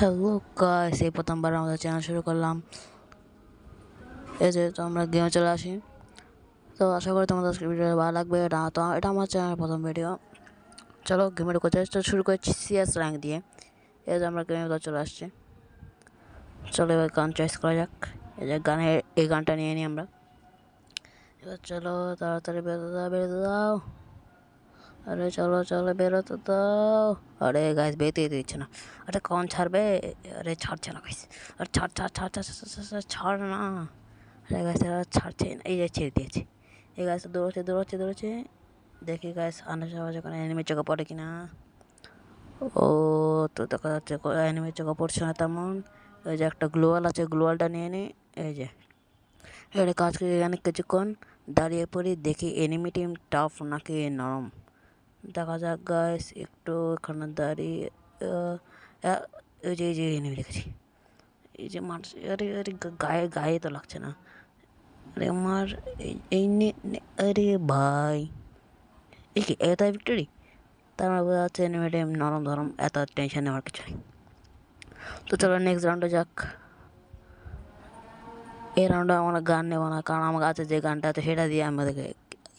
Hello guys এই প্রথমবার আমাদের চ্যানেল শুরু করলাম। এই যে তো আমরা গেমে চলে আসি। তো আশা করি তোমাদের ভিডিও ভালো লাগবে। এটা তো এটা আমার চ্যানেলের প্রথম ভিডিও চলো গেমের তো শুরু করছি সিএস র্যাঙ্ক দিয়ে। এই যে আমরা ভিতরে চলে আসছি। চলো এবার গান চয়েস করা যাক। এই যে গানের এই গানটা নিয়ে নিই আমরা। এবার চলো তাড়াতাড়ি বেরোতে দাও বেরোতে দাও। আরে চলো চলো বেরোতে তো। আরে গাছ বেরোতে দিচ্ছে না। আরে কখন ছাড়বে? আরে ছাড়ছে না গাছ আরে ছাড় ছাড় ছাড় ছাড় ছাড়, না। আরে গাছ ছাড়ছে না। এই যে ছেড়ে দিয়েছে। এই গাছ দৌড়চ্ছে দৌড়চ্ছে দৌড়চ্ছে। দেখি গাছ আনা যাওয়া যখন অ্যানিমে চোখে পড়ে কিনা। ও তো দেখা যাচ্ছে অ্যানিমে চোখে পড়ছে না তেমন। এই যে একটা গ্লোয়াল আছে গ্লোয়ালটা নিয়ে নি। এই যে। এটা কাজ করে এখানে কিছুক্ষণ। দাঁড়িয়ে পড়ি দেখি এনিমি টিম টাফ নাকি নরম। দেখা যাক গাইস একটু এখানে দাঁড়িয়ে এই যে এই যে নেমে দেখেছি এই যে মানুষ আরে আরে গায়ে গায়ে তো লাগছে না। আরে আমার এই আরে ভাই। এই কি, এত ভিক্টরি তার মানে বোঝা যাচ্ছে এনিমি টিম নরম ধরম, এত টেনশন নেওয়ার কিছু নেই। তো চলো নেক্সট রাউন্ডে যাক। এই রাউন্ডে আমার গান নেব না, কারণ আমার কাছে যে গানটা আছে, সেটা দিয়ে আমাদেরকে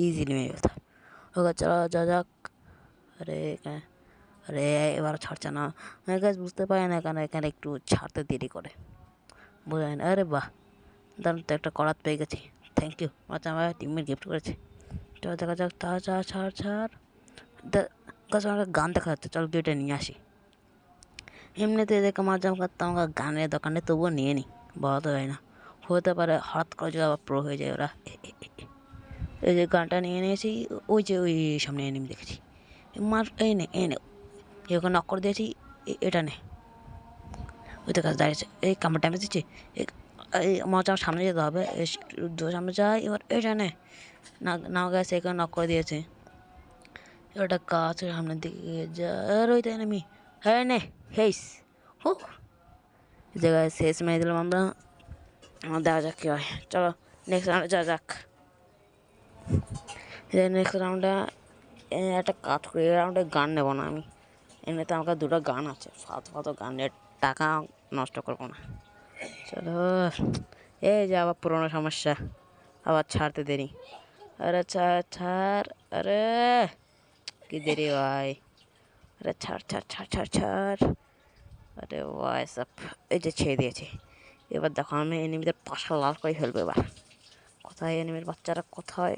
ইজিলি মেরে ফেলতে ওকে চলো, যা যাক। আরে আরে এবার ছাড়ছে না। আমি গাছ বুঝতে পারি না কেন এখানে একটু ছাড়তে দেরি করে। বোঝায় না আরে বাহ। দাম তো একটা করাত পেয়ে গেছি। থ্যাংক ইউ আচ্ছা আমার টিমমেট গিফট করেছে। চল দেখা যাক। তা ছাড় ছাড় ছাড়। গাছ আমাকে গান দেখা যাচ্ছে। চল গিয়ে নিয়ে আসি। এমনিতে দেখে মাঝে করতে আমাকে গানের দোকানে তবুও নিয়ে নিই বলা তো যায় না। হতে পারে হঠাৎ করে যদি আবার প্রো হয়ে যায় ওরা। এই যে গানটা নিয়ে নিয়েছি, ওই যে ওই সামনে এনিমি দেখেছি। মার, এই নে এই নে। এখানে নক করে দিয়েছি এটা নে। ওই তো কাছে দাঁড়িয়েছে। এই কামড় টাইমে দিচ্ছি। এই- আমার সামনে যেতে হবে। সামনে যাই, এবার এটা নে। না না গেছে এখানে নক করে দিয়েছে। একটা গাছের সামনের দিকে যা, আর ওই তো এনিমি হ্যাঁ নে, হেইস। হু এই জায়গায় শেষ মেরে দিলাম আমরা। আমার দেখা যাক কী হয়। চলো নেক্সট রাউন্ডে যা যাক নেক্সট রাউন্ডে একটা কাজ করি রাউন্ডে গান নেব না আমি। এমনিতে আমার দুটো গান আছে ফালতু ফালতু গানের টাকা নষ্ট করব না। চলো, এই যে আবার পুরোনো সমস্যা, আবার ছাড়তে দেরি। আরে ছাড় ছাড়, আরে, কি দেরি ভাই। আরে ছাড় ছাড় ছাড় ছাড় ছাড়। আরে ওয়াই সব এই যে ছেড়ে দিয়েছি। এবার দেখো আমি এনিমিদের পাশা লাল করে ফেলব এবার। কোথায় এনিমির বাচ্চারা? কোথায়?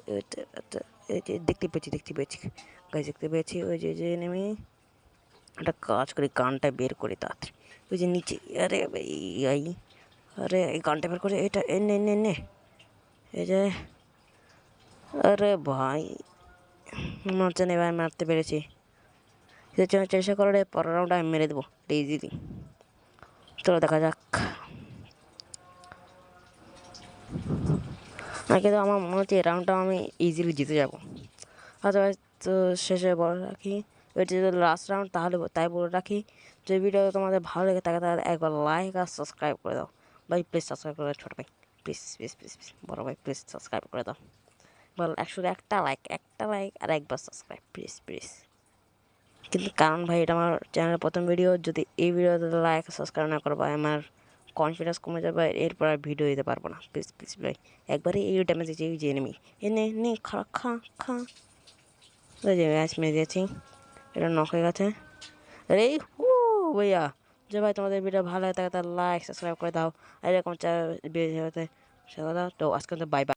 দেখতে পেয়েছি দেখতে পেয়েছি। গাছ দেখতে পেয়েছি, ওই যে যে এনিমি একটা কাজ করি, গানটা বের করি তাড়াতাড়ি। ওই যে নিচে, আরে এই আরে এই গানটা বের করে, এটা, এ, নে নে নে। এই যে, আরে ভাই, মনে হচ্ছে না এবার মারতে পেরেছি। চেষ্টা করে পরের রাউন্ডে আমি মেরে দেবো ইজিলি চলো দেখা যাক। না কিন্তু আমার মনে হচ্ছে এই রাউন্ডটা আমি ইজিলি জিতে যাব। আদারওয়াইজ তো শেষে বলে রাখি, এটি যদি লাস্ট রাউন্ড তাহলে তাই বলে রাখি। যে ভিডিও তোমাদের ভালো লেগে থাকে তাহলে একবার লাইক আর সাবস্ক্রাইব করে দাও। ভাই প্লিজ সাবস্ক্রাইব করে দাও, ছোটো ভাই। প্লিজ প্লিজ প্লিজ প্লিজ বড় ভাই প্লিজ সাবস্ক্রাইব করে দাও। বল একশো একটা লাইক একটা লাইক আর একবার সাবস্ক্রাইব প্লিজ প্লিজ কিন্তু কারণ ভাই, এটা আমার চ্যানেলের প্রথম ভিডিও যদি এই ভিডিওতে লাইক সাবস্ক্রাইব না করো আমার কনফিডেন্স কমে যাবে, এরপর আর ভিডিও দিতে পারব না। প্লিজ প্লিজ ভাই, একবারে এই ড্যামেজ দিয়েছি এই যে এনিমি এনে নে খা খা খা। যে ম্যাচ মেরে দিয়েছি। এটা নক হয়ে গেছে। আরে ও ভাইয়া। যে ভাই, তোমাদের ভিডিও ভালো লাগে তাহলে লাইক সাবস্ক্রাইব করে দাও। আর এরকম যাবে সেটা দাও। তো আজকে বাই বাই